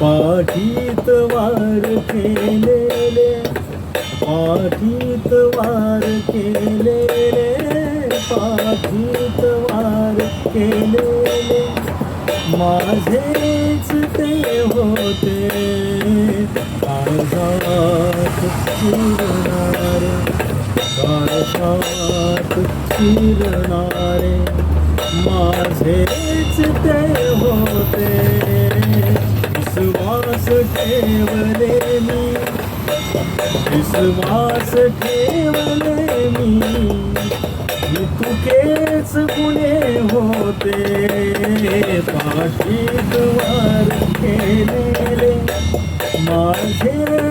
पाठीत वार केलेले पाठीत वार केलेले पाठीत वार केलेले. माझेच ते होते काळजात चिरणारे काळजात चिरणारे. माझेच ते होते. विश्वास ठेवले मी. विश्वास ठेवले मी. मी तुकेच पुणे होते. पाठी द्वार केलेले. माझे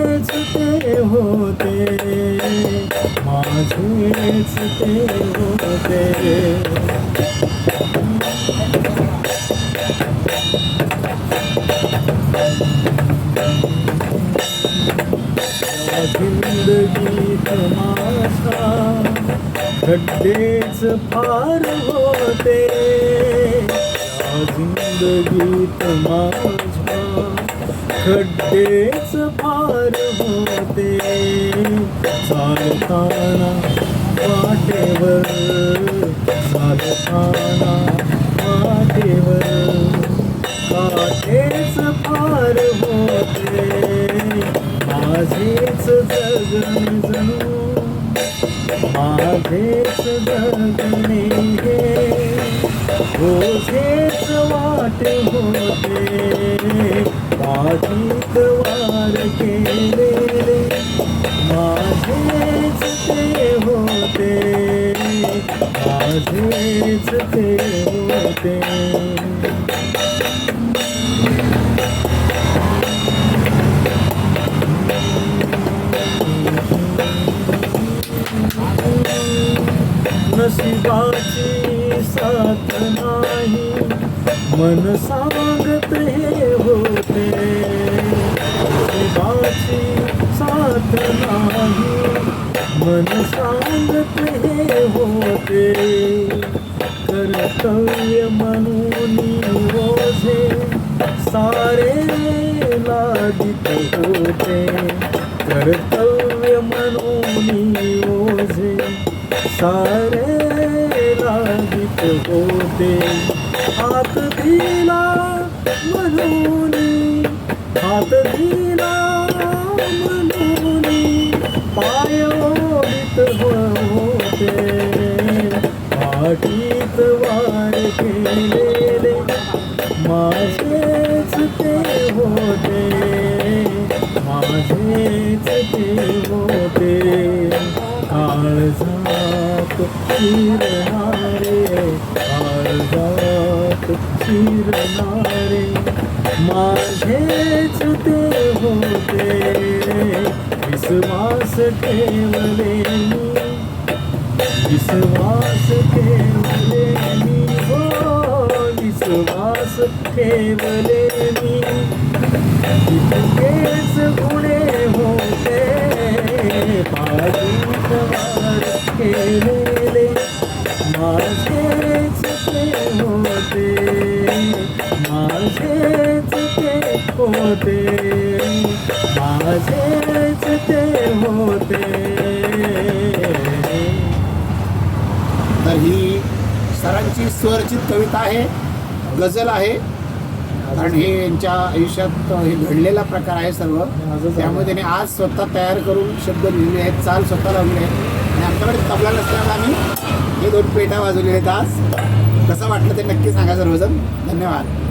माझेच ते खड्डेच फार होते. जिंदगी जिंदगीत खड्डेच फार होते. चालताना वाटेवर चालताना वाटेवर काटेच पार होते माझेच जगन जणू. माझेच जगणे हे ओझेच वाट होते. पाठीत वार केलेले माझेच ते होते नशिबाची साथ नाही. मन सांगत हे होते. नशिबाची साथ नाही. मन सांगत हे રે કર્તવ્ય મનોનિરોધે સારે લાગિત હોતે કર્તવ્ય મનોનિરોધે સારે લાગિત હોતે હાથ ધીલા મનોની, હાથ ધીલા पाठीत वार केलेले माझेच ते होते माझेच ते होते. काळजात शिरणारे काळजात शिरणारे माझेच ते होते. विश्वास ठेवले मी. विश्वास ठेवले मी हो विश्वास ठेवले मी इतकेच गुणे होते पाठीत केलेले माझेच ते होते माझेच ते होते माझेच ते होते. स्वरचित कविता आहे गझल आहे कारण हे यांच्या आयुष्यात हे घडलेला प्रकार आहे सर्व. त्यामुळे त्यांनी आज स्वतः तयार करून शब्द लिहिले आहेत चाल स्वतः लावले आहेत. आणि आमच्याकडे तबला नसल्यामुळे आम्ही हे दोन पेटा वाजवले आहेत आज. कसं वाटलं ते नक्की सांगा सर्वजण. धन्यवाद.